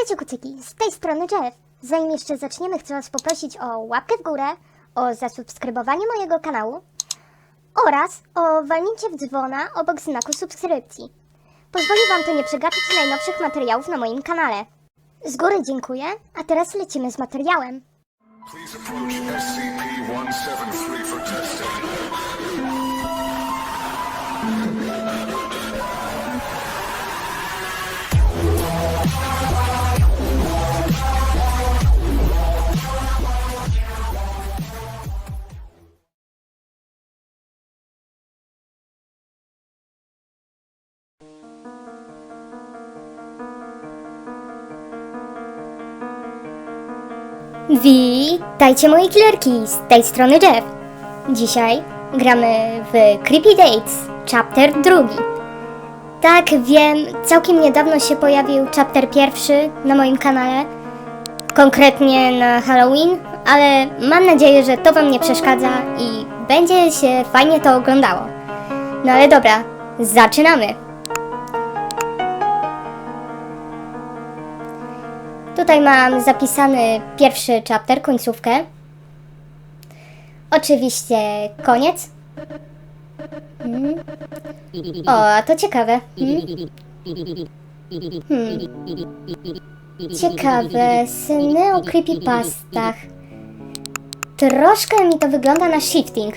Witajcie kucyki, z tej strony Jeff. Zanim jeszcze zaczniemy, chcę was poprosić o łapkę w górę, o zasubskrybowanie mojego kanału oraz o walnięcie w dzwona obok znaku subskrypcji. Pozwoli wam to nie przegapić najnowszych materiałów na moim kanale. Z góry dziękuję, a teraz lecimy z materiałem. Please approach SCP-173 for testing. Witajcie moi killerki, z tej strony Jeff. Dzisiaj gramy w Creepy Dates, chapter drugi. Tak, wiem, całkiem niedawno się pojawił chapter pierwszy na moim kanale, konkretnie na Halloween, ale mam nadzieję, że to wam nie przeszkadza i będzie się fajnie to oglądało. No ale dobra, zaczynamy. Tutaj mam zapisany pierwszy chapter, końcówkę. Oczywiście koniec. Mm. O, a to ciekawe. Mm. Hmm. Ciekawe, sny o creepypastach. Troszkę mi to wygląda na shifting.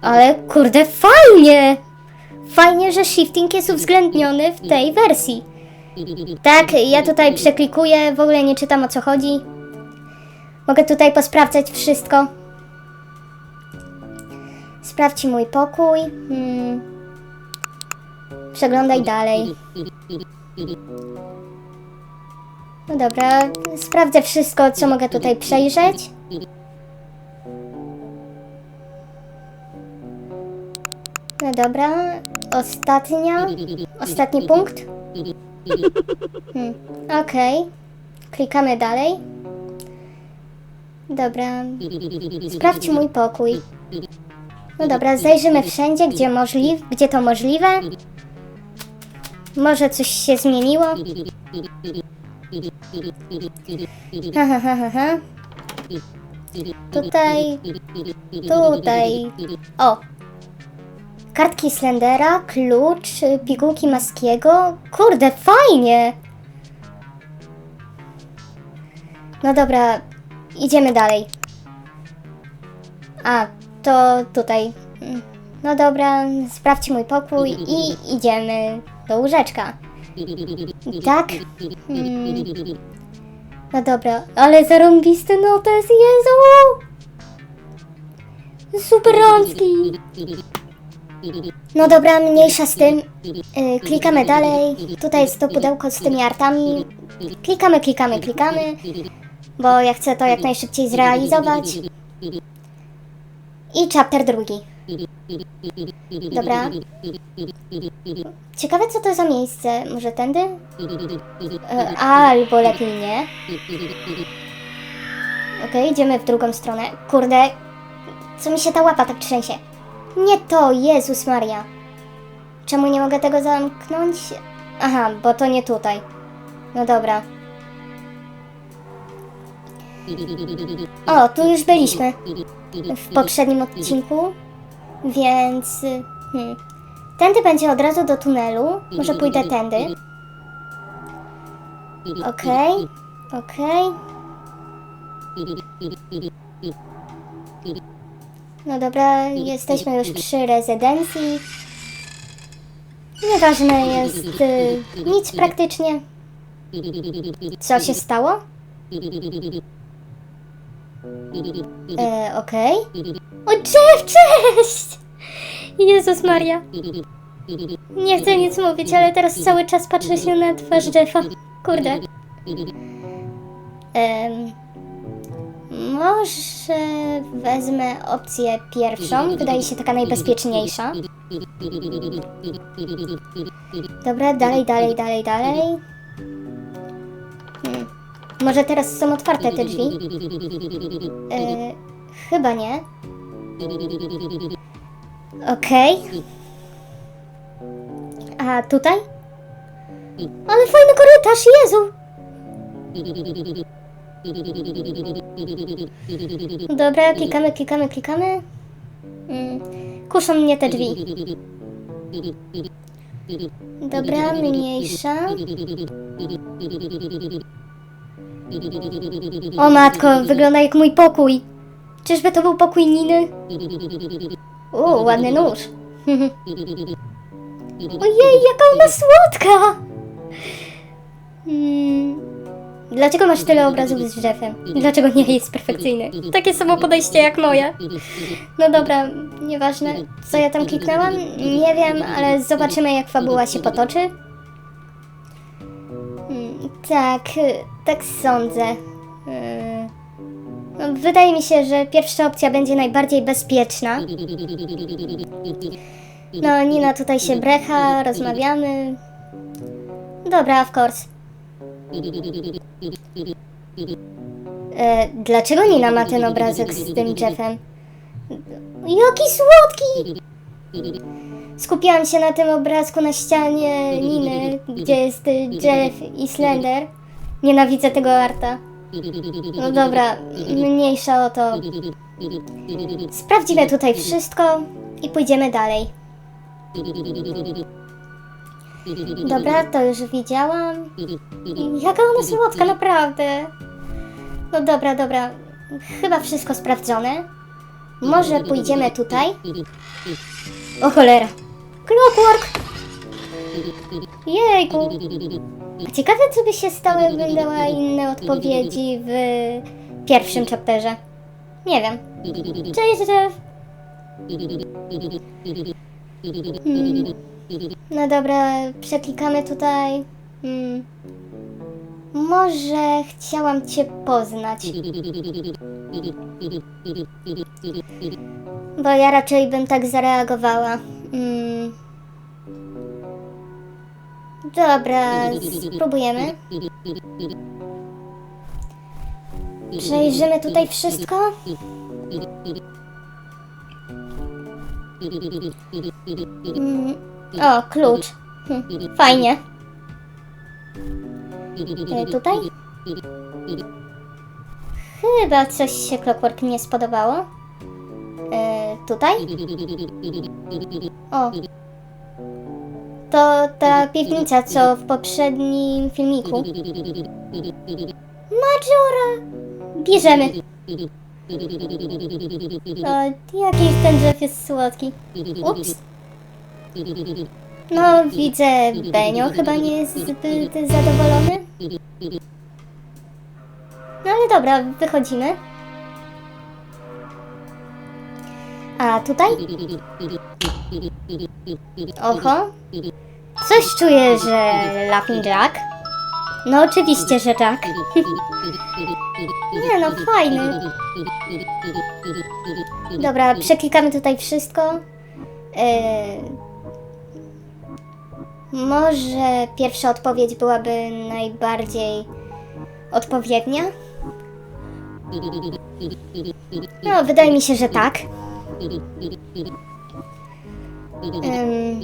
Ale kurde, fajnie! Fajnie, że shifting jest uwzględniony w tej wersji. Tak, ja tutaj przeklikuję, w ogóle nie czytam o co chodzi. Mogę tutaj posprawdzać wszystko. Sprawdź mój pokój. Hmm. Przeglądaj dalej. No dobra, sprawdzę wszystko, co mogę tutaj przejrzeć. No dobra, ostatnia, ostatni punkt. Hmm. Okej. Klikamy dalej. Dobra. Sprawdź mój pokój. No dobra, zajrzymy wszędzie, gdzie możliwe, gdzie to możliwe. Może coś się zmieniło. Tutaj, tutaj. O, Kartki Slendera, klucz, pigułki Maskiego. Kurde, fajnie! No dobra, idziemy dalej. A, to tutaj. No dobra, sprawdź mój pokój i idziemy do łóżeczka. Tak? Hmm. No dobra, ale zarąbisty notes, Jezu! Super rączki! No dobra, mniejsza z tym. Yy, klikamy dalej. Tutaj jest to pudełko z tymi artami. Klikamy, klikamy, klikamy. Bo ja chcę to jak najszybciej zrealizować. I chapter drugi. Dobra. Ciekawe co to za miejsce. Może tędy? Yy, albo lepiej nie. Okej, idziemy w drugą stronę. Kurde, co mi się ta łapa tak trzęsie? Nie to, Jezus Maria. Czemu nie mogę tego zamknąć? Aha, bo to nie tutaj. No dobra. O, tu już byliśmy. W poprzednim odcinku. Więc... Hmm. Tędy będzie od razu do tunelu. Może pójdę tędy. Okej. Okej. No dobra, jesteśmy już przy rezydencji. Nieważne jest y, nic praktycznie. Co się stało? E, okej. O, Jeff, cześć! Jezus Maria. Nie chcę nic mówić, ale teraz cały czas patrzę się na twarz Jeffa. Kurde. Em, może wezmę opcję pierwszą, wydaje się taka najbezpieczniejsza. Dobra, dalej, dalej, dalej, dalej. Hmm. Może teraz są otwarte te drzwi? E, chyba nie. Okej. A tutaj? Ale fajny korytarz, Jezu! Dobra, klikamy, klikamy, klikamy. Mm, kuszą mnie te drzwi. Dobra, mniejsza. O matko, wygląda jak mój pokój. Czyżby to był pokój Niny? O, ładny nóż. Ojej, jaka ona słodka! Hmm. Dlaczego masz tyle obrazów z drzewem? Dlaczego nie jest perfekcyjny? Takie samo podejście jak moje. No dobra, nieważne. Co ja tam kliknęłam? Nie wiem, ale zobaczymy jak fabuła się potoczy. Hmm, tak, tak sądzę. Y, no, Wydaje mi się, że pierwsza opcja będzie najbardziej bezpieczna. No, Nina tutaj się brecha, rozmawiamy. Dobra, of course. E, dlaczego Nina ma ten obrazek z tym Jeffem? Jaki słodki! Skupiałam się na tym obrazku na ścianie Niny, gdzie jest Jeff i Slender. Nienawidzę tego arta. No dobra, mniejsza o to. Sprawdzimy tutaj wszystko i pójdziemy dalej. Dobra, to już widziałam. Jaka ona słodka, naprawdę. No dobra, dobra. Chyba wszystko sprawdzone. Może pójdziemy tutaj? O cholera. Clockwork! Jejku. Ciekawe, co by się stało, jakbym dała inne odpowiedzi w pierwszym chapterze. Nie wiem. Cześć, Jeff. Hmm. No dobra, przeklikamy tutaj. Hmm. Może chciałam Cię poznać. Bo ja raczej bym tak zareagowała. Hmm. Dobra, spróbujemy. Przejrzymy tutaj wszystko. Mm, O, klucz. Hm, Fajnie. E, Tutaj? Chyba coś się Clockwork nie spodobało. E, tutaj? O. To ta piwnica, co w poprzednim filmiku. Majora! Bierzemy. O, jaki ten drzew jest słodki. Ups. No, widzę, Benio chyba nie jest zbyt zadowolony. No ale dobra, wychodzimy. A tutaj? Oho. Coś czuję, że Laughing Jack. No oczywiście, że Jack. Nie no, fajny. Dobra, przeklikamy tutaj wszystko. Yy, może pierwsza odpowiedź byłaby najbardziej odpowiednia? No, wydaje mi się, że tak. Ym.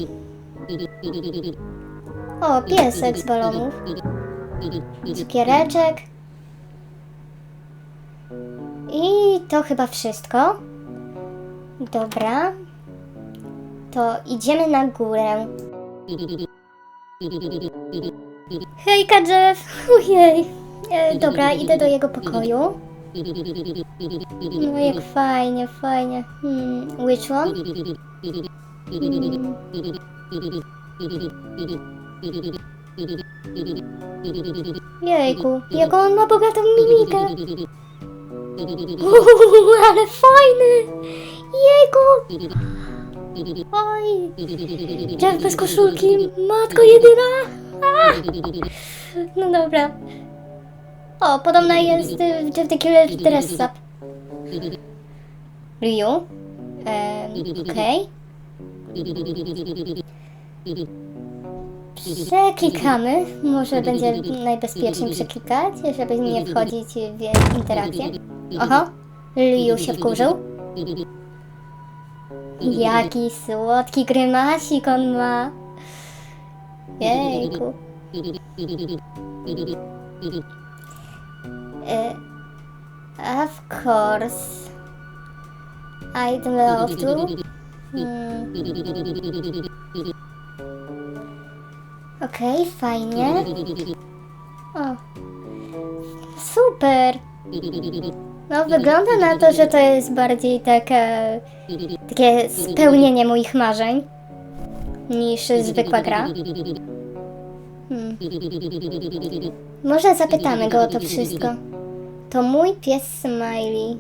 O, piesek z balonów. Cukiereczek. I to chyba wszystko. Dobra. To idziemy na górę. Hejka, Jeff! Ojej. E, dobra, idę do jego pokoju. No jak fajnie, fajnie. Hmm, which one? Hmm. Jejku, jaką on ma bogatą mimikę. Uuu, ale fajny! Jejku! Oj! Jeff bez koszulki, matko jedyna! A! No dobra. O, podobna jest Jeff the Killer Dress Up. Ryu? Ehm, okej. Przeklikamy. Może będzie najbezpieczniej przeklikać, żeby nie wchodzić w interakcję. Oho, Ryu się wkurzył. Jaki słodki grymasik on ma. Jejku. E, of course. I'd love to. Hmm. Okej, fajnie. O. Super. No, wygląda na to, że to jest bardziej takie, takie spełnienie moich marzeń niż zwykła gra. Hmm. Może zapytamy go o to wszystko. To mój pies Smiley.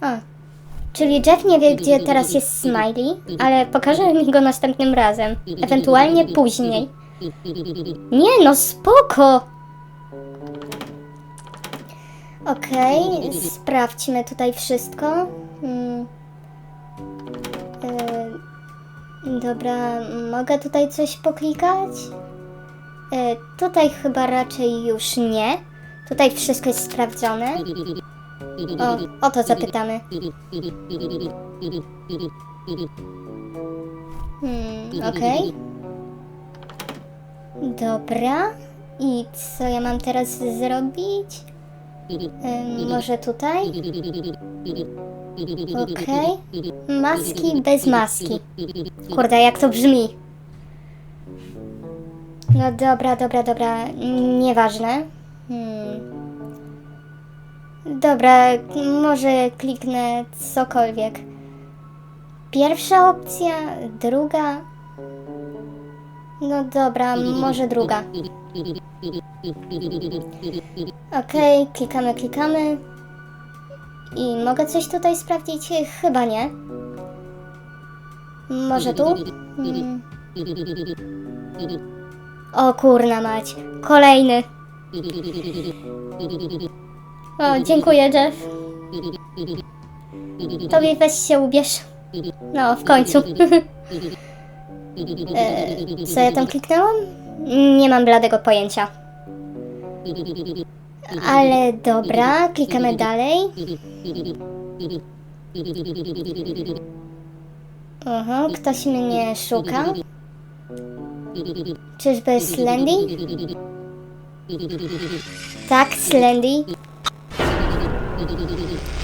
A. Czyli Jeff nie wie, gdzie teraz jest Smiley, ale pokaże mi go następnym razem. Ewentualnie później. Nie no, spoko! Okej, sprawdźmy tutaj wszystko. E, dobra, mogę tutaj coś poklikać? E, tutaj chyba raczej już nie. Tutaj wszystko jest sprawdzone. O, o to zapytamy. Hmm, okej. Dobra. I co ja mam teraz zrobić? Em, może tutaj? Okej. Maski bez maski. Kurde, jak to brzmi. No dobra, dobra, dobra. Nieważne. Hmm. Dobra, może kliknę cokolwiek. Pierwsza opcja, druga. No dobra, może druga. Okej, klikamy, klikamy. I mogę coś tutaj sprawdzić? Chyba nie. Może tu? Hmm. O kurna mać, kolejny. O, dziękuję Jeff. Tobie weź się ubierz. No, w końcu. e, co ja tam kliknęłam? Nie mam bladego pojęcia. Ale dobra, klikamy dalej. Aha, ktoś mnie szuka. Czyżby Slendy? Tak, Slendy.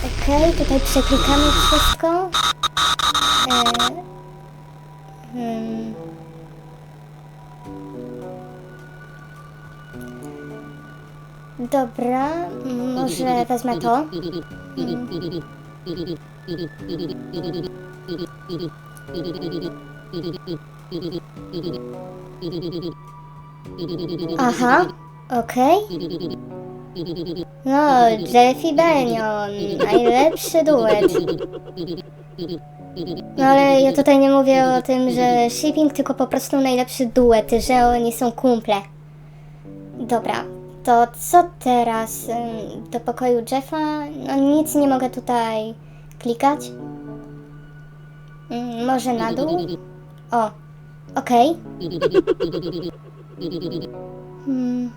Okej, tutaj przeklikamy wszystko. E, hmm. Dobra, może wezmę to. Aha, okej. No, Jeff i Benion, najlepszy duet. No ale ja tutaj nie mówię o tym, że shipping, tylko po prostu najlepszy duet, że oni są kumple. Dobra, to co teraz? Do pokoju Jeffa? No nic nie mogę tutaj klikać. Ym, Może na dół? O, okej. Hmm.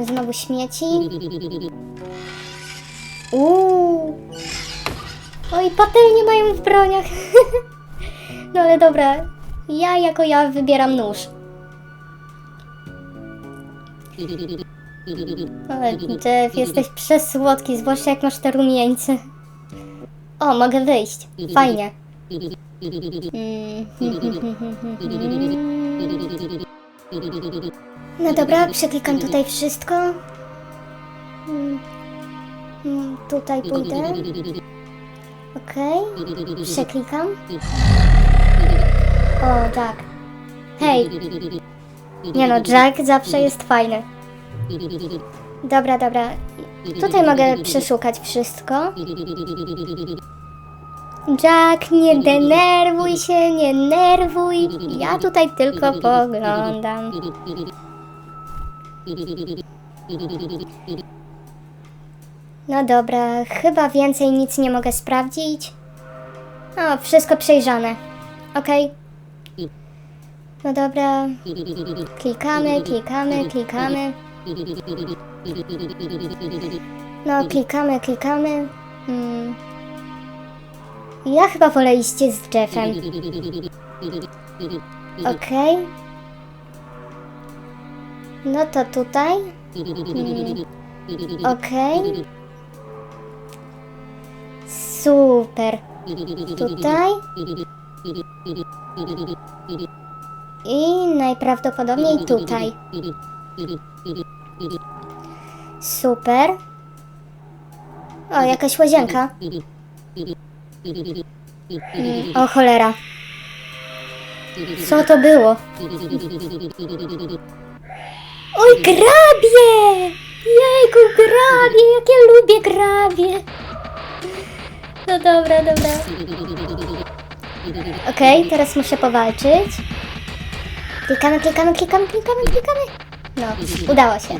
Y, znowu śmieci. Uuu. Oj, patelnie mają w broniach. no ale dobra. Ja jako ja wybieram nóż. Ale Jeff, jesteś przesłodki, zwłaszcza jak masz te rumieńce. O, mogę wyjść. Fajnie. Mm. No dobra, przeklikam tutaj wszystko. Mm. Mm, Tutaj pójdę. Okej. Przeklikam. O, tak. Hej. Nie no, Jack zawsze jest fajny. Dobra, dobra. Tutaj mogę przeszukać wszystko. Jack, nie denerwuj się, nie nerwuj. Ja tutaj tylko poglądam. No dobra, chyba więcej nic nie mogę sprawdzić. O, wszystko przejrzane. Okej. No dobra. Klikamy, klikamy, klikamy. No, klikamy, klikamy. Hmm. Ja chyba wolę iść z Jeffem. Okej. No to tutaj. Mm, Okej. Super. Tutaj. I najprawdopodobniej tutaj. Super. O, jakaś łazienka. O cholera. Co to było? Oj, grabie! Jejku, grabie! Jak ja lubię grabie! No dobra, dobra. Okej, teraz muszę powalczyć. Klikamy, klikamy, klikamy, klikamy, klikamy. No, udało się.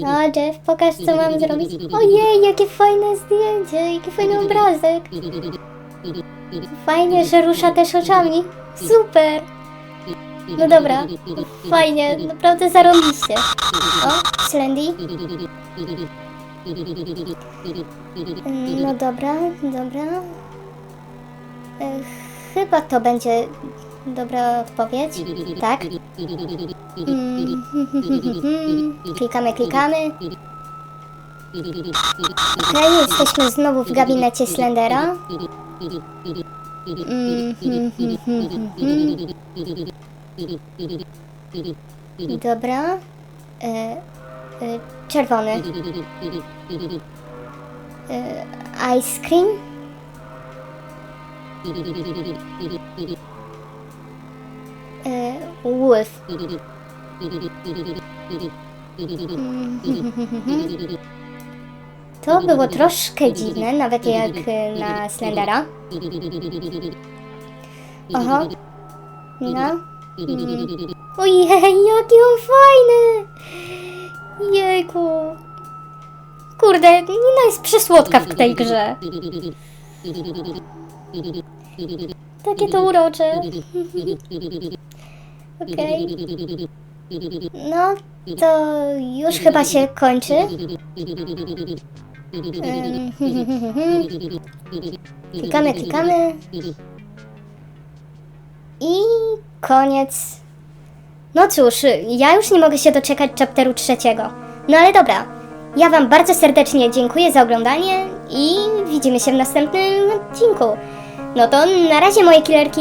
No, Jeff, pokaż co mam zrobić. Ojej, jakie fajne zdjęcie, jaki fajny obrazek. Fajnie, że rusza też oczami. Super. No dobra, fajnie, naprawdę zarąbiście. O, Slendy. Mm, No dobra, dobra. E, Chyba to będzie dobra odpowiedź. Tak? Mm, Klikamy, klikamy. Okej, jesteśmy znowu w gabinecie Slendera. Dobra. E, e, czerwony. E, ice cream. To było troszkę dziwne, nawet jak e, na Slendera. Oho. No. Ojej, jaki on fajny! Jejku. Kurde, Nina jest przesłodka w tej grze. Takie to urocze. Okej. No, to już chyba się kończy. Em, Klikamy, klikamy. I koniec. No cóż, ja już nie mogę się doczekać chapteru trzeciego. No ale dobra, ja Wam bardzo serdecznie dziękuję za oglądanie i widzimy się w następnym odcinku. No to na razie moje killerki.